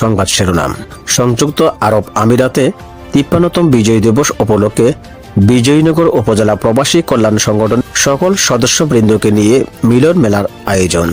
সংবাদ শিরোনাম। সংযুক্ত আরব আমিরাতে তিপ্পান্নতম বিজয় দিবস উপলক্ষে বিজয়নগর উপজেলা প্রবাসী কল্যাণ সংগঠন সকল সদস্যবৃন্দকে নিয়ে মিলন মেলার আয়োজন।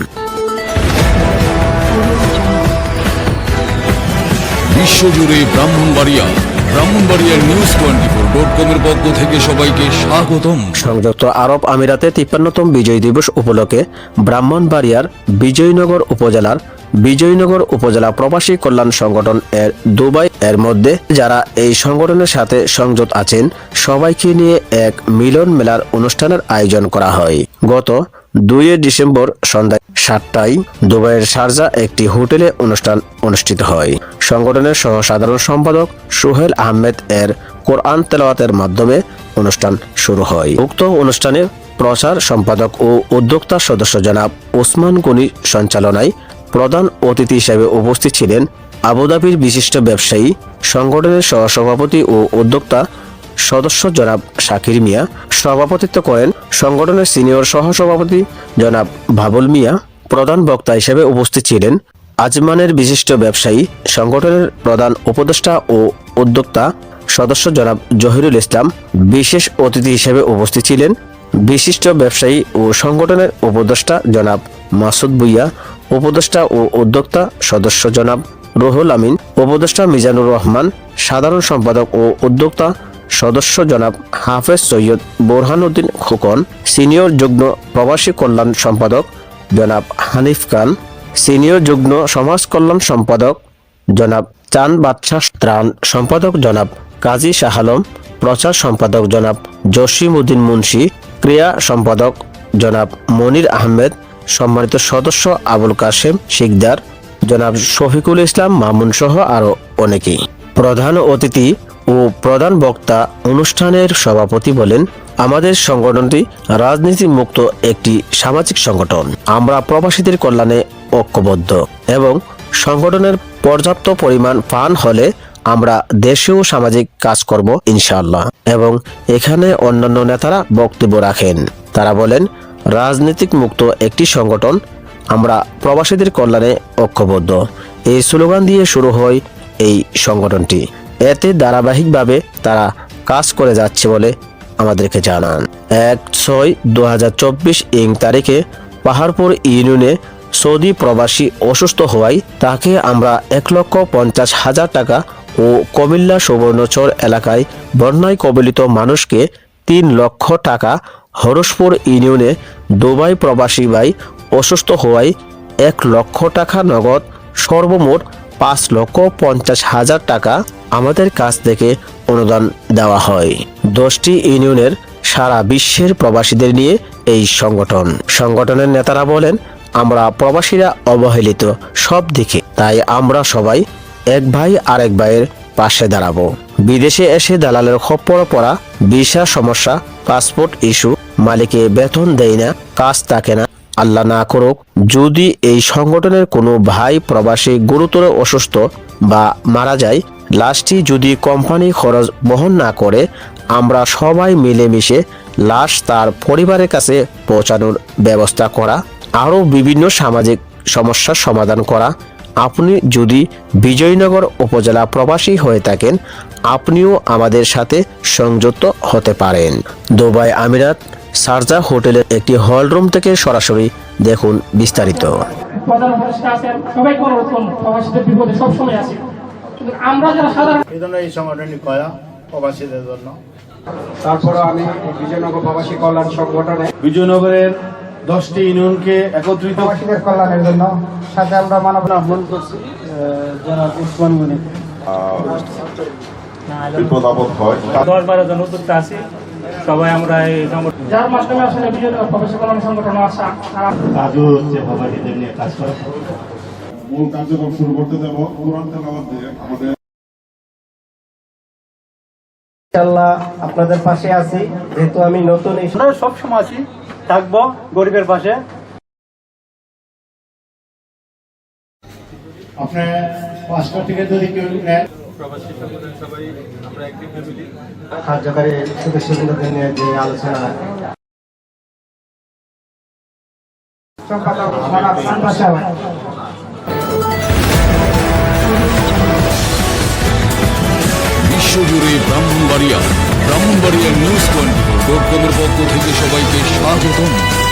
বিশ্বজুড়ে ব্রাহ্মণবাড়িয়া ব্রাহ্মণবাড়িয়ার নিউজ টোয়েন্টি ফোর ডট কমের পক্ষ থেকে সবাইকে স্বাগতম। সংযুক্ত আরব আমিরাতে তিপ্পান্নতম বিজয় দিবস উপলক্ষে ব্রাহ্মণবাড়িয়ার বিজয়নগর উপজেলার বিজয়নগর উপজেলা প্রবাসী কল্যাণ সংগঠন এর দুবাই এর মধ্যে যারা এই সংগঠনের সাথে সংযুক্ত আছেন, সবাইকে নিয়ে এক মিলন মেলার অনুষ্ঠানের আয়োজন করা হয়। গত দুই ডিসেম্বর সন্ধ্যায় সাতটায় দুবাইয়ের শারজা একটি হোটেলে অনুষ্ঠান অনুষ্ঠিত হয়। সংগঠনের সহ সাধারণ সম্পাদক সোহেল আহমেদ এর কোরআন তেলাওয়াতের মাধ্যমে অনুষ্ঠান শুরু হয়। উক্ত অনুষ্ঠানে প্রচার সম্পাদক ও উদ্যোক্তা সদস্য জনাব ওসমান গনি সঞ্চালনায় প্রধান অতিথি হিসেবে উপস্থিত ছিলেন আবুধাবির বিশিষ্ট ব্যবসায়ী, সংগঠনের সহসভাপতি ও উদ্যোক্তা সদস্য জনাব শাকির মিয়া। সভাপতিত্ব করেন সংগঠনের সিনিয়র সহসভাপতি জনাব ভাবুল মিয়া। প্রধান বক্তা হিসেবে উপস্থিত ছিলেন আজমানের বিশিষ্ট ব্যবসায়ী, সংগঠনের প্রধান উপদেষ্টা ও উদ্যোক্তা সদস্য জনাব জহিরুল ইসলাম। বিশেষ অতিথি হিসেবে উপস্থিত ছিলেন বিশিষ্ট ব্যবসায়ী ও সংগঠনের উপদেষ্টা জনাব মাসুদ ভুইয়া। উপদেষ্টা ও উদ্যোক্তা সদস্য জনাব রুহুল আমিন, উপদেষ্টা মিজানুর রহমান, সাধারণ সম্পাদক ও উদ্যোক্তা সদস্য জনাব হাফেজ সৈয়দ বোরহানুদ্দিন খোকন, সিনিয়র যুগ্ম প্রবাসী কল্যাণ সম্পাদক জনাব হানিফ খান, সিনিয়র যুগ্ম সমাজ কল্যাণ সম্পাদক জনাব চান বাদশাহ ত্রাণ সম্পাদক জনাব কাজী শাহ আলম, প্রচার সম্পাদক জনাব জসিম উদ্দিন মুন্সি, ক্রিয়া সম্পাদক জনাব মনির আহমেদ সম্মানিত সদস্য আবুল কাশেম শিকদার, জনাব শফিকুল ইসলাম মামুন সহ আরও অনেকেই। প্রধান অতিথি ও প্রধান বক্তা অনুষ্ঠানের সভাপতি বলেন, আমাদের সংগঠনটি রাজনীতি মুক্ত একটি সামাজিক সংগঠন। আমরা প্রবাসীদের কল্যাণে ঐক্যবদ্ধ এবং সংগঠনের পর্যাপ্ত পরিমাণ ফান্ড হলে আমরা দেশেও সামাজিক কাজ করব ইনশাআল্লাহ। এবং এখানে অন্যান্য নেতারা বক্তব্য রাখেন। তারা বলেন রাজনৈতিক মুক্ত একটি সংগঠন, আমরা প্রবাসীদের কল্যাণে ঐক্যবদ্ধ। এই স্লোগান দিয়ে শুরু হয় এই সংগঠনটি। এতে ধারাবাহিকভাবে তারা কাজ করে যাচ্ছে বলে আমাদেরকে জানান। এক ছয় দু ইং তারিখে পাহাড়পুর ইউনিয়নে সৌদি প্রবাসী অসুস্থ হওয়ায় তাকে আমরা এক লক্ষ পঞ্চাশ হাজার টাকা ও কমিল্লা সুবর্ণচর এলাকায় বন্যায় কবলিত মানুষকে তিন লক্ষ টাকা হরসপুর ইউনিয়নে দুবাই প্রবাসী ভাই অসুস্থ হওয়ায় এক লক্ষ টাকা নগদ, সর্বমোট পাঁচ লক্ষ পঞ্চাশ হাজার টাকা আমাদের কাছ থেকে অনুদান দেওয়া হয়। দশটি ইউনিয়নের সারা বিশ্বের প্রবাসীদের নিয়ে এই সংগঠন। সংগঠনের নেতারা বলেন, আমরা প্রবাসীরা অবহেলিত সব দিকে, তাই আমরা সবাই এক ভাই আরেক ভাইয়ের পাশে দাঁড়াবো। বিদেশে এসে দালালের খপ্পর পড়া ভিসা সমস্যা, পাসপোর্ট ইস্যু মালিকে বেতন দেয় না, কাজ থাকে না। আল্লাহ না করুক, যদি এই সংগঠনের কোনো ভাই প্রবাসী গুরুতর অসুস্থ বা মারা যায়, লাশটি যদি কোম্পানি খরচ বহন না করে, আমরা সবাই মিলেমিশে লাশ তার পরিবারের কাছে পৌঁছানোর ব্যবস্থা করা, আরও বিভিন্ন সামাজিক সমস্যার সমাধান করা। আপনি যদি বিজয়নগর উপজেলা প্রবাসী হয়ে থাকেন, আপনিও আমাদের সাথে সংযুক্ত হতে পারেন। দুবাই আমিরাত সারজা হোটেলের একটি হল রুম থেকে সরাসরি দেখুন বিস্তারিত। প্রবাসীদের বিপদে সবসময় আছে। কিন্তু আমরা যারা সাধারণ এই জন্য করা প্রবাসীদের জন্য। তারপরে আমি বিজয়নগর প্রবাসী কল্যাণ সংগঠনে বিজয়নগরের দশটি ইউনিয়নকে একত্রিত প্রবাসীদের কল্যাণের জন্য সাথে আমরা মানব আহ্বান করছি যারা উসমান গনি বিপদ আপদ হয়। দশ বারো জন উদ্যোক্তা আছি। সবাই আমরা এই যার মাধ্যমে আসলে বিজয় সংগঠন আসা কাজও হচ্ছে প্রবাসীদের নিয়ে কাজ করা মূল কার্যক্রম শুরু করতে দেব কোরআন তেলাওয়াত দিয়ে আমাদের ইনশাআল্লাহ আপনাদের পাশে আছি যেহেতু আমি নতুন আমরা সব সময় আছি থাকব গরিবের পাশে। আপনি পাঁচটা থেকে যদি কেউ নেন নিয়ে যে আলোচনা বিশ্বজুড়ে Brahmanbaria Brahmanbaria news twenty dot কমের পক্ষ থেকে সবাইকে স্বাগতম।